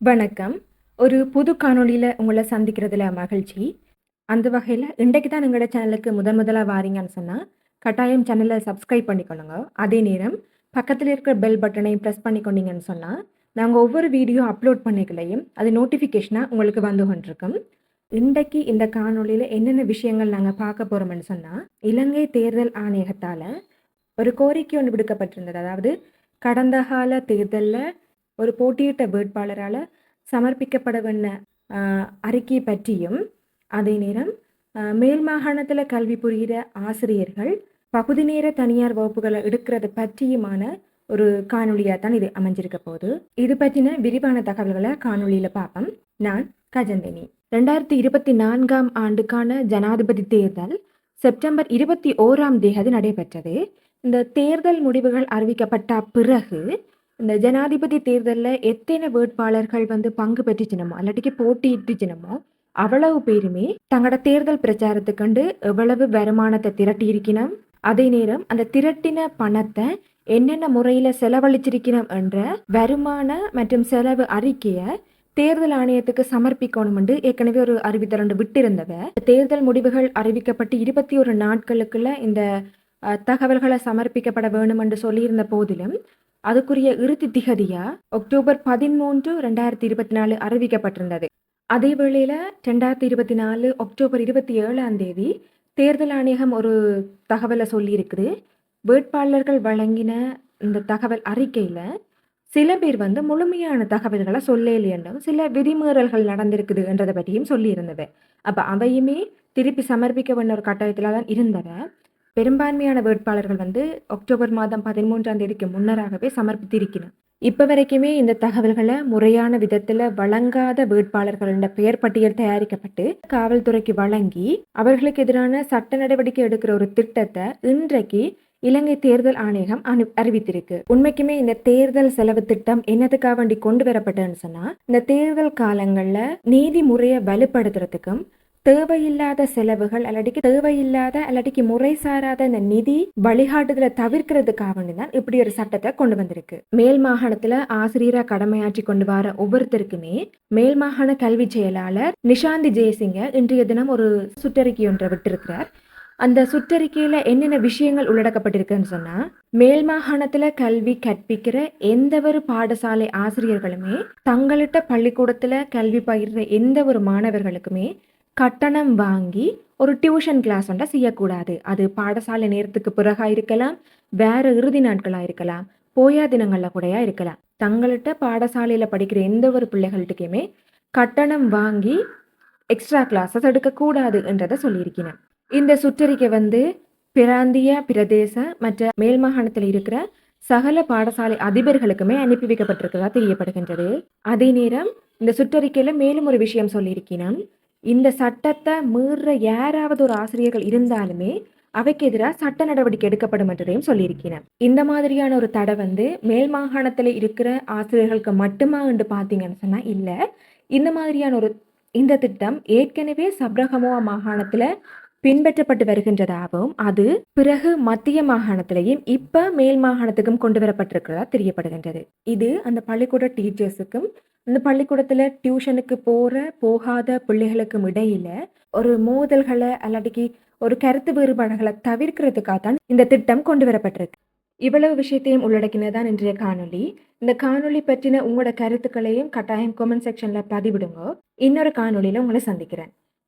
வணக்கம். ஒரு புது காணொளியில் உங்களை சந்திக்கிறதுல மகிழ்ச்சி. அந்த வகையில் இன்றைக்கு தான் எங்களோட சேனலுக்கு முதன் முதலாக வாரீங்கன்னு சொன்னால் கட்டாயம் சேனலை சப்ஸ்கிரைப் பண்ணிக்கொள்ளுங்க. அதே நேரம் பக்கத்தில் இருக்கிற பெல் பட்டனை ப்ரெஸ் பண்ணிக்கொண்டீங்கன்னு சொன்னால் நாங்கள் ஒவ்வொரு வீடியோ அப்லோட் பண்ணிக்கலையும் அது நோட்டிஃபிகேஷனாக உங்களுக்கு வந்து கொண்டிருக்கும். இன்றைக்கு இந்த காணொளியில் என்னென்ன விஷயங்கள் நாங்கள் பார்க்க போகிறோம்னு சொன்னால் இலங்கை தேர்தல் ஆணையகத்தால் ஒரு கோரிக்கை ஒன்று விடுக்கப்பட்டிருந்தது. அதாவது கடந்த கால தேர்தலில் ஒரு போட்டியிட்ட வேட்பாளரால் சமர்ப்பிக்கப்பட வேண்ட அறிக்கை பற்றியும் அதே நேரம் மேல் மாகாணத்தில் கல்வி புரிகிற ஆசிரியர்கள் பகுதி நேர தனியார் வகுப்புகளை எடுக்கிறது பற்றியுமான ஒரு காணொலியாக தான் இது அமைஞ்சிருக்க போகுது. இது பற்றின விரிவான தகவல்களை காணொளியில் பார்ப்போம். நான் கஜந்தினி. ரெண்டாயிரத்தி இருபத்தி நான்காம் ஆண்டுக்கான ஜனாதிபதி தேர்தல் செப்டம்பர் இருபத்தி ஓராம் தேதி நடைபெற்றது. இந்த தேர்தல் முடிவுகள் அறிவிக்கப்பட்ட பிறகு இந்த ஜனாதிபதி தேர்தலில் எத்தனை வேட்பாளர்கள் வந்து பங்கு பெற்றுச்சினமோ அல்லாட்டிக்கு போட்டியிட்டுச்சினமோ அவ்வளவு பேருமே தங்களோட தேர்தல் பிரச்சாரத்துக்கண்டு எவ்வளவு வருமானத்தை திரட்டி இருக்கணும் அதே நேரம் அந்த திரட்டின பணத்தை என்னென்ன முறையில் செலவழிச்சிருக்கணும் என்ற வருமான மற்றும் செலவு அறிக்கையை தேர்தல் ஆணையத்துக்கு சமர்ப்பிக்கணும் என்று ஏற்கனவே ஒரு அறிவித்தரண்டு விட்டிருந்தவ தேர்தல் முடிவுகள் அறிவிக்கப்பட்டு இருபத்தி ஒரு நாட்களுக்குள்ள இந்த தகவல்களை சமர்ப்பிக்கப்பட வேணும் என்று சொல்லியிருந்த போதிலும் அதுக்குரிய இறுதி திகதியா அக்டோபர் பதிமூன்று ரெண்டாயிரத்தி இருபத்தி நாலு அறிவிக்கப்பட்டிருந்தது. அதே வேளையில ரெண்டாயிரத்தி இருபத்தி நாலு அக்டோபர் இருபத்தி ஏழாம் தேதி தேர்தல் ஆணையகம் ஒரு தகவலை சொல்லியிருக்குது. வேட்பாளர்கள் வழங்கின இந்த தகவல் அறிக்கையில சில பேர் வந்து முழுமையான தகவல்களை சொல்லலையென்றும் சில விதிமீறல்கள் நடந்திருக்குது என்றதை பற்றியும் சொல்லியிருந்தது. அப்போ அவையுமே திருப்பி சமர்ப்பிக்க வேண்டிய ஒரு கட்டாயத்தில் தான் இருந்தவ பெரும்பான்மையான வேட்பாளர்கள் வந்து அக்டோபர் மாதம் பதிமூன்றாம் தேதிக்கு முன்னராகவே சமர்ப்பித்திருக்கிறார். இப்போ வரைக்குமே இந்த தகவல்களை முறையான விதத்தில் வழங்காத வேட்பாளர்களோட பெயர் பட்டியல் தயாரிக்கப்பட்டு காவல்துறைக்கு வழங்கி அவர்களுக்கு எதிரான சட்ட நடவடிக்கை எடுக்கிற ஒரு திட்டத்தை இன்றைக்கு இலங்கை தேர்தல் ஆணையகம் அனு அறிவித்திருக்கு. உண்மைக்குமே இந்த தேர்தல் செலவு திட்டம் என்னதுக்காக வேண்டி கொண்டு வரப்பட்டதுன்னு சொன்னா இந்த தேர்தல் காலங்கள்ல நீதி முறையை வலுப்படுத்துறதுக்கும் தேவையில்லாத செலவுகள் அல்லாட்டிக்கு தேவையில்லாத அல்லாட்டிக்கு முறை சாராத இந்த நிதி வழிகாட்டுதலை தவிர்க்கிறதுக்காக தான் இப்படி ஒரு சட்டத்தை கொண்டு வந்திருக்கு. மேல் மாகாணத்துல ஆசிரியரா கடமையாற்றி கொண்டு வர ஒவ்வொருத்தருக்குமே மேல் மாகாண கல்வி செயலாளர் நிஷாந்தி ஜெயசிங்க இன்றைய தினம் ஒரு சுற்றறிக்கை ஒன்றை விட்டிருக்கிறார். அந்த சுற்றறிக்கையில என்னென்ன விஷயங்கள் உள்ளடக்கப்பட்டிருக்குன்னு சொன்னா மேல் மாகாணத்துல கல்வி கற்பிக்கிற எந்த ஒரு பாடசாலை ஆசிரியர்களுமே தங்களிட்ட பள்ளிக்கூடத்துல கல்வி பயிர்ற எந்த ஒரு மாணவர்களுக்குமே கட்டணம் வாங்கி ஒரு டியூஷன் கிளாஸ் ஒன்றை செய்யக்கூடாது. அது பாடசாலை நேரத்துக்கு பிறகாக இருக்கலாம் வேறு இறுதி நாட்களாக இருக்கலாம் போயா தினங்களில் கூடயா இருக்கலாம். தங்கள்கிட்ட பாடசாலையில் படிக்கிற எந்த ஒரு பிள்ளைகள்கிட்டையுமே கட்டணம் வாங்கி எக்ஸ்ட்ரா கிளாஸஸ் எடுக்கக்கூடாது என்றதை சொல்லியிருக்கிறேன். இந்த சுற்றறிக்கை வந்து பிராந்திய பிரதேச மற்ற மேல் மாகாணத்தில் இருக்கிற சகல பாடசாலை அதிபர்களுக்குமே அனுப்பி வைக்கப்பட்டிருக்கிறதா தெரியப்படுகின்றது. அதே நேரம் இந்த சுற்றறிக்கையில் மேலும் ஒரு விஷயம் சொல்லியிருக்கிறேன். இந்த சட்டத்தை மீற யாராவது ஒரு ஆசிரியர்கள் இருந்தாலுமே அவைக்கு எதிராக சட்ட நடவடிக்கை எடுக்கப்படும் என்றதையும் சொல்லியிருக்கிறேன். இந்த மாதிரியான ஒரு தடை வந்து மேல் மாகாணத்தில் இருக்கிற ஆசிரியர்களுக்கு மட்டுமா என்று பார்த்தீங்கன்னு சொன்னால் இல்லை. இந்த மாதிரியான ஒரு இந்த திட்டம் ஏற்கனவே சப்ரகமுவா மாகாணத்தில் பின்பற்றப்பட்டு வருகின்றதாகவும் அது பிறகு மத்திய மாகாணத்திலையும் இப்ப மேல் மாகாணத்துக்கும் கொண்டு வரப்பட்டிருக்கிறதா தெரியப்படுகின்றது. இது அந்த பள்ளிக்கூட டீச்சர்ஸுக்கும் அந்த பள்ளிக்கூடத்துல டியூஷனுக்கு போற போகாத பிள்ளைகளுக்கும் இடையில ஒரு மோதல்களை அல்லாட்டிக்கு ஒரு கருத்து வேறுபாடுகளை தவிர்க்கிறதுக்காக தான் இந்த திட்டம் கொண்டு வரப்பட்டிருக்கு. இவ்வளவு விஷயத்தையும் உள்ளடக்கினதான் இன்றைய காணொளி. இந்த காணொலி பற்றின உங்களோட கருத்துக்களையும் கட்டாயம் கமெண்ட் செக்ஷன்ல பதிவிடுங்க. இன்னொரு காணொலியில உங்களை சந்திக்கிறேன்.